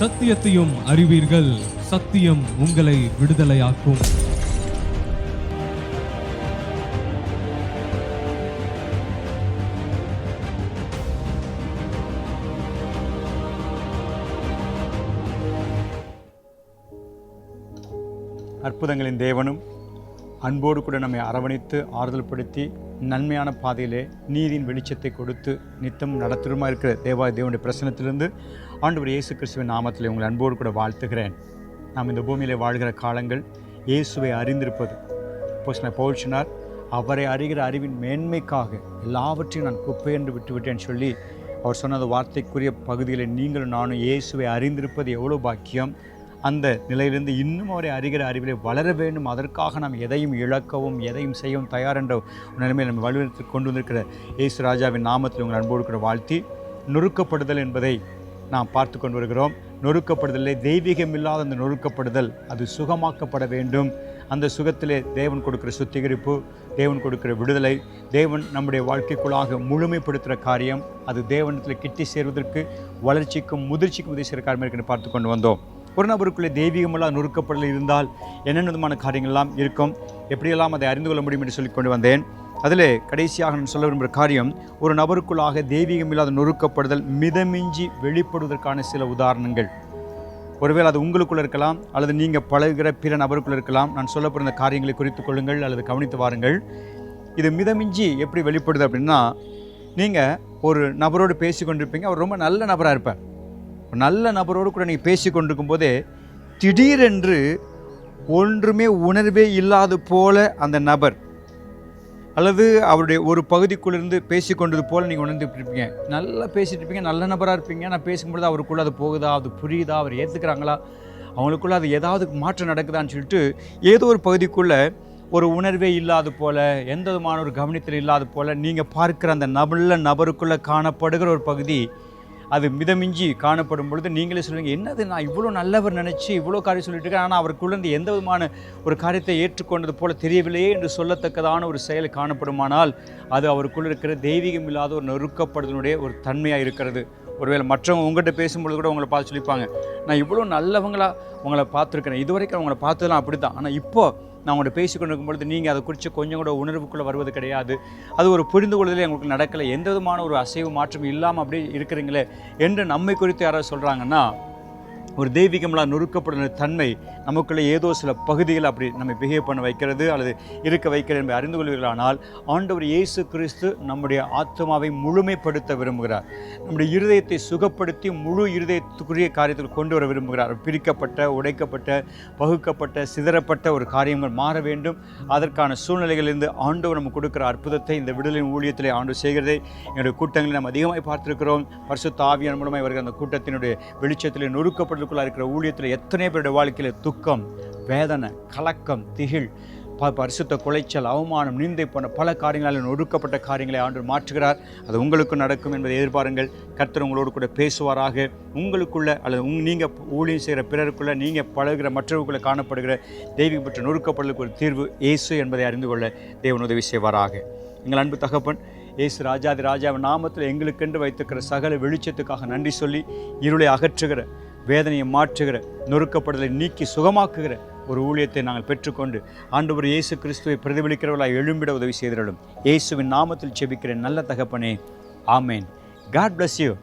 சத்தியத்தையும் அறிவீர்கள். சத்தியம் உங்களை விடுதலையாக்கும். அற்புதங்களின் தேவனும் அன்போடு கூட நம்மை அரவணைத்து ஆறுதல் படுத்தி நன்மையான பாதையிலே நீதியின் வெளிச்சத்தை கொடுத்து நித்தம் நடத்துருமா இருக்கிற தேவா தேவனுடைய பிரசனத்திலிருந்து ஆண்டவர் இயேசு கிறிஸ்துவின் நாமத்தில் உங்களை அன்போடு கூட வாழ்த்துகிறேன். நாம் இந்த பூமியிலே வாழ்கிற காலங்கள் இயேசுவை அறிந்திருப்பது. இப்போ பவுல் சொன்னார் அவரை அறிகிற அறிவின் மேன்மைக்காக எல்லாவற்றையும் நான் குப்பை என்று விட்டுவிட்டேன் சொல்லி அவர் சொன்ன அந்த வார்த்தைக்குரிய பகுதியில் நீங்களும் நானும் இயேசுவை அறிந்திருப்பது எவ்வளோ பாக்கியம். அந்த நிலையிலிருந்து இன்னும் அவரை அறிகிற அறிவிலே வளர வேண்டும். அதற்காக நாம் எதையும் இழக்கவும் எதையும் செய்யவும் தயார் என்ற ஒரு நிலைமையை நம்ம வலுவெடுத்து கொண்டு வந்திருக்கிற இயேசு ராஜாவின் நாமத்தில் உங்கள் அன்போடு கூட வாழ்த்தி நொறுக்கப்படுதல் என்பதை நாம் பார்த்து கொண்டு வருகிறோம். நொறுக்கப்படுதலே தெய்வீகம் இல்லாத அந்த நொறுக்கப்படுதல் அது சுகமாக்கப்பட வேண்டும். அந்த சுகத்திலே தேவன் கொடுக்கிற சுத்திகரிப்பு தேவன் கொடுக்கிற விடுதலை தேவன் நம்முடைய வாழ்க்கைக்குள்ளாக முழுமைப்படுத்துகிற காரியம் அது தேவனத்தில் கிட்டி சேர்வதற்கு வளர்ச்சிக்கும் முதிர்ச்சிக்கும் உதவி செய்கிற காரியம் இருக்குன்னு பார்த்து கொண்டு வந்தோம். ஒரு நபருக்குள்ளே தெய்வீகமெல்லாம் நொறுக்கப்படல் இருந்தால் என்னென்ன விதமான காரியங்கள்லாம் இருக்கும்? எப்படியெல்லாம் அதை அறிந்து கொள்ள முடியும் என்று சொல்லி கொண்டு வந்தேன். அதில் கடைசியாக நான் சொல்ல விரும்புகிற காரியம் ஒரு நபருக்குள்ளாக தெய்வீகம் இல்லாத நொறுக்கப்படுதல் மிதமிஞ்சி வெளிப்படுவதற்கான சில உதாரணங்கள். ஒருவேளை அது உங்களுக்குள்ளே இருக்கலாம் அல்லது நீங்கள் பழகுகிற பிற நபருக்குள்ளே இருக்கலாம். நான் சொல்ல போகிற இந்த காரியங்களை குறித்துக் கொள்ளுங்கள் அல்லது கவனித்து வாருங்கள். இது மிதமிஞ்சி எப்படி வெளிப்படுது அப்படின்னா நீங்கள் ஒரு நபரோடு பேசி கொண்டிருப்பீங்க அவர் ரொம்ப நல்ல நபராக இருப்பார். நல்ல நபரோடு கூட நீங்கள் பேசி கொண்டிருக்கும் போதே திடீரென்று ஒன்றுமே உணர்வே இல்லாது போல அந்த நபர் அல்லது அவருடைய ஒரு பகுதிக்குள்ளிருந்து பேசி கொண்டது போல் நீங்கள் உணர்ந்துட்டு இருப்பீங்க. நல்லா பேசிட்டு இருப்பீங்க நல்ல நபராக இருப்பீங்க. நான் பேசும்பொழுது அவருக்குள்ளே அது போகுதா? அது புரியுதா? அவர் ஏற்றுக்கிறாங்களா அவங்களுக்குள்ள அது ஏதாவது மாற்றம் நடக்குதான்னு சொல்லிட்டு ஏதோ ஒரு பகுதிக்குள்ளே ஒரு உணர்வே இல்லாது போல் எந்த விதமான ஒரு கவனித்தல் இல்லாத போல் நீங்கள் பார்க்குற அந்த நல்ல நபருக்குள்ளே காணப்படுகிற ஒரு பகுதி அது மிதமிஞ்சி காணப்படும் பொழுது நீங்களே சொல்லுவீங்க என்னது நான் இவ்வளோ நல்லவர் நினச்சி இவ்வளோ காரியம் சொல்லிட்டு இருக்கேன். ஆனால் அவருக்குள்ளேருந்து எந்த விதமான ஒரு காரியத்தை ஏற்றுக்கொண்டது போல தெரியவில்லையே என்று சொல்லத்தக்கதான ஒரு செயல் காணப்படுமானால் அது அவருக்குள்ள இருக்கிற தெய்வீகம் இல்லாத ஒரு நொறுக்கப்படுதனுடைய ஒரு தன்மையாக இருக்கிறது. ஒருவேளை மற்றவங்க உங்கள்கிட்ட பேசும்பொழுது கூட உங்களை பார்த்து சொல்லிப்பாங்க நான் இவ்வளோ நல்லவங்களாக உங்களை பார்த்துருக்கிறேன் இது வரைக்கும் அவங்கள பார்த்ததெல்லாம் அப்படி தான் ஆனால் இப்போது நான் உங்கள்கிட்ட பேசி பொழுது நீங்கள் அதை குறித்து கொஞ்சம் கூட உணர்வுக்குள்ளே வருவது கிடையாது. அது ஒரு புரிந்து கொள்வதில் எங்களுக்கு நடக்கலை. எந்த விதமான ஒரு அசைவு மாற்றம் இல்லாமல் அப்படியே இருக்கிறீங்களே என்று நம்மை குறித்து யாராவது சொல்கிறாங்கன்னா ஒரு தெய்வீகமெல்லாம் நொறுக்கப்படுற தன்மை நமக்குள்ளே ஏதோ சில பகுதிகள் அப்படி நம்மை பிஹேவ் பண்ண வைக்கிறது அல்லது இருக்க வைக்கிறது என்பதை அறிந்து கொள்வீர்களானால் ஆண்டவர் இயேசு கிறிஸ்து நம்முடைய ஆத்மாவை முழுமைப்படுத்த விரும்புகிறார். நம்முடைய இருதயத்தை சுகப்படுத்தி முழு இருதயத்துக்குரிய காரியத்தில் கொண்டு வர விரும்புகிறார். பிரிக்கப்பட்ட உடைக்கப்பட்ட பகுக்கப்பட்ட சிதறப்பட்ட ஒரு காரியங்கள் மாற வேண்டும். அதற்கான சூழ்நிலைகளிலிருந்து ஆண்டவர் நமக்கு கொடுக்குற அற்புதத்தை இந்த விடுதலின் ஊழியத்திலே ஆண்டு செய்கிறதை. எங்களுடைய கூட்டங்களை நாம் அதிகமாக பார்த்திருக்கிறோம். பரிசு தாவியன் மூலமாக வருகிற அந்த கூட்டத்தினுடைய வெளிச்சத்தில் வெளிச்சத்திலே நொறுக்கப்படுறதுக்குள்ளாக இருக்கிற ஊழியத்தில் எத்தனை பேருடைய வாழ்க்கையில் துக்கம் வேதனை கலக்கம் திகில் ப பரிசுத்த குலைச்சல் அவமானம் நிந்தை போன்ற பல காரியங்களால் ஒடுக்கப்பட்ட காரியங்களை ஆண்டு மாற்றுகிறார். அது உங்களுக்கு நடக்கும் என்பதை எதிர்பாருங்கள். கர்த்தர் உங்களோடு கூட பேசுவாராக. உங்களுக்குள்ள அல்லது உங் நீங்கள் ஊழியம் செய்கிற பிறருக்குள்ளே நீங்கள் பழகுகிற மற்றவர்களுக்குள்ளே காணப்படுகிற தெய்வீக பெற்ற நொறுக்கப்படுதலுக்கு ஒரு தீர்வு இயேசு என்பதை அறிந்து கொள்ள தேவன் உதவி செய்வாராக. எங்கள் அன்பு தகப்பன் ஏசு ராஜாதி ராஜாவின் நாமத்தில் எங்களுக்கென்று வைத்திருக்கிற சகல வெளிச்சத்துக்காக நன்றி சொல்லி இருளை அகற்றுகிற வேதனையை மாற்றுகிற நொறுக்கப்படுதலை நீக்கி சுகமாக்குகிற ஒரு ஊழியத்தை நாங்கள் பெற்றுக்கொண்டு ஆண்டவர் இயேசு கிறிஸ்துவை பிரதிபலிக்கிறவர்களாக எழும்பிட உதவி செய்திடலும். இயேசுவின் நாமத்தில் செபிக்கிற நல்ல தகப்பனே. ஆமேன். God bless you